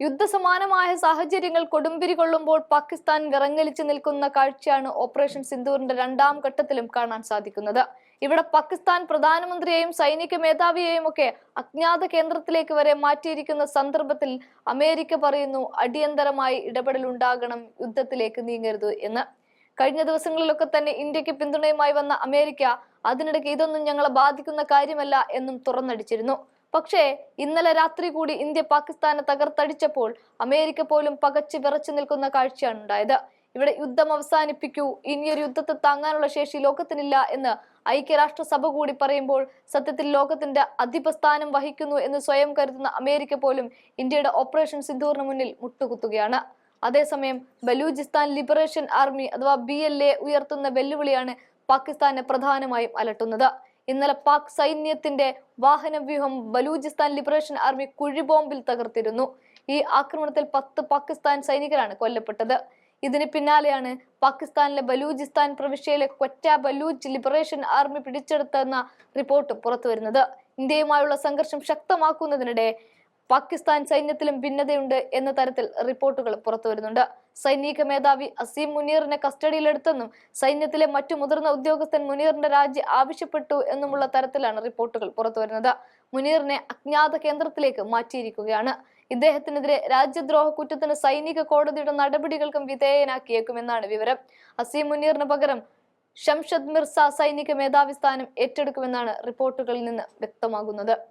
യുദ്ധസമാനമായ സാഹചര്യങ്ങൾ കൊടുമ്പിരി കൊള്ളുമ്പോൾ പാകിസ്ഥാൻ വിറങ്ങലിച്ചു നിൽക്കുന്ന കാഴ്ചയാണ് ഓപ്പറേഷൻ സിന്ദൂറിന്റെ രണ്ടാം ഘട്ടത്തിലും കാണാൻ സാധിക്കുന്നത്. ഇവിടെ പാകിസ്ഥാൻ പ്രധാനമന്ത്രിയെയും സൈനിക മേധാവിയെയും ഒക്കെ അജ്ഞാത കേന്ദ്രത്തിലേക്ക് വരെ മാറ്റിയിരിക്കുന്ന സന്ദർഭത്തിൽ അമേരിക്ക പറയുന്നു അടിയന്തരമായി ഇടപെടൽ ഉണ്ടാകണം യുദ്ധത്തിലേക്ക് നീങ്ങരുത് എന്ന്. കഴിഞ്ഞ ദിവസങ്ങളിലൊക്കെ തന്നെ ഇന്ത്യയ്ക്ക് പിന്തുണയുമായി വന്ന അമേരിക്ക അതിനിടയ്ക്ക് ഇതൊന്നും ഞങ്ങളെ ബാധിക്കുന്ന കാര്യമല്ല എന്നും തുറന്നടിച്ചിരുന്നു. പക്ഷേ ഇന്നലെ രാത്രി കൂടി ഇന്ത്യ പാകിസ്ഥാനെ തകർത്തടിച്ചപ്പോൾ അമേരിക്ക പോലും പകച്ചു വിറച്ചു നിൽക്കുന്ന കാഴ്ചയാണ് ഉണ്ടായത്. ഇവിടെ യുദ്ധം അവസാനിപ്പിക്കൂ ഇനിയൊരു യുദ്ധത്തെ താങ്ങാനുള്ള ശേഷി ലോകത്തിനില്ല എന്ന് ഐക്യരാഷ്ട്രസഭ കൂടി പറയുമ്പോൾ സത്യത്തിൽ ലോകത്തിന്റെ അധിപസ്ഥാനം വഹിക്കുന്നു എന്ന് സ്വയം കരുതുന്ന അമേരിക്ക പോലും ഇന്ത്യയുടെ ഓപ്പറേഷൻ സിന്ദൂറിന് മുന്നിൽ മുട്ടുകുത്തുകയാണ്. അതേസമയം ബലൂചിസ്ഥാൻ ലിബറേഷൻ ആർമി അഥവാ ബി ഉയർത്തുന്ന വെല്ലുവിളിയാണ് പാകിസ്ഥാനെ പ്രധാനമായും അലട്ടുന്നത്. ഇന്നലെ പാക് സൈന്യത്തിന്റെ വാഹനവ്യൂഹം ബലൂചിസ്ഥാൻ ലിബറേഷൻ ആർമി കുഴിബോംബിൽ തകർത്തിരുന്നു. ഈ ആക്രമണത്തിൽ പത്ത് പാകിസ്ഥാൻ സൈനികരാണ് കൊല്ലപ്പെട്ടത്. ഇതിന് പിന്നാലെയാണ് പാകിസ്ഥാനിലെ ബലൂചിസ്ഥാൻ പ്രവിശ്യയിലെ കൊറ്റ ബലൂച്ച് ലിബറേഷൻ ആർമി പിടിച്ചെടുത്തെന്ന റിപ്പോർട്ട് പുറത്തുവരുന്നത്. ഇന്ത്യയുമായുള്ള സംഘർഷം ശക്തമാക്കുന്നതിനിടെ പാകിസ്ഥാൻ സൈന്യത്തിലും ഭിന്നതയുണ്ട് എന്ന തരത്തിൽ റിപ്പോർട്ടുകൾ പുറത്തുവരുന്നുണ്ട്. സൈനിക മേധാവി അസീം മുനീറിനെ കസ്റ്റഡിയിലെടുത്തെന്നും സൈന്യത്തിലെ മറ്റു മുതിർന്ന ഉദ്യോഗസ്ഥൻ മുനീറിന്റെ രാജി ആവശ്യപ്പെട്ടു എന്നുമുള്ള തരത്തിലാണ് റിപ്പോർട്ടുകൾ പുറത്തുവരുന്നത്. മുനീറിനെ അജ്ഞാത കേന്ദ്രത്തിലേക്ക് മാറ്റിയിരിക്കുകയാണ്. ഇദ്ദേഹത്തിനെതിരെ രാജ്യദ്രോഹ കുറ്റത്തിന് സൈനിക കോടതിയുടെ നടപടികൾക്കും വിധേയനാക്കിയേക്കുമെന്നാണ് വിവരം. അസീം മുനീറിന് പകരം ഷംഷദ് മിർസ സൈനിക മേധാവി സ്ഥാനം ഏറ്റെടുക്കുമെന്നാണ് റിപ്പോർട്ടുകളിൽ നിന്ന് വ്യക്തമാകുന്നത്.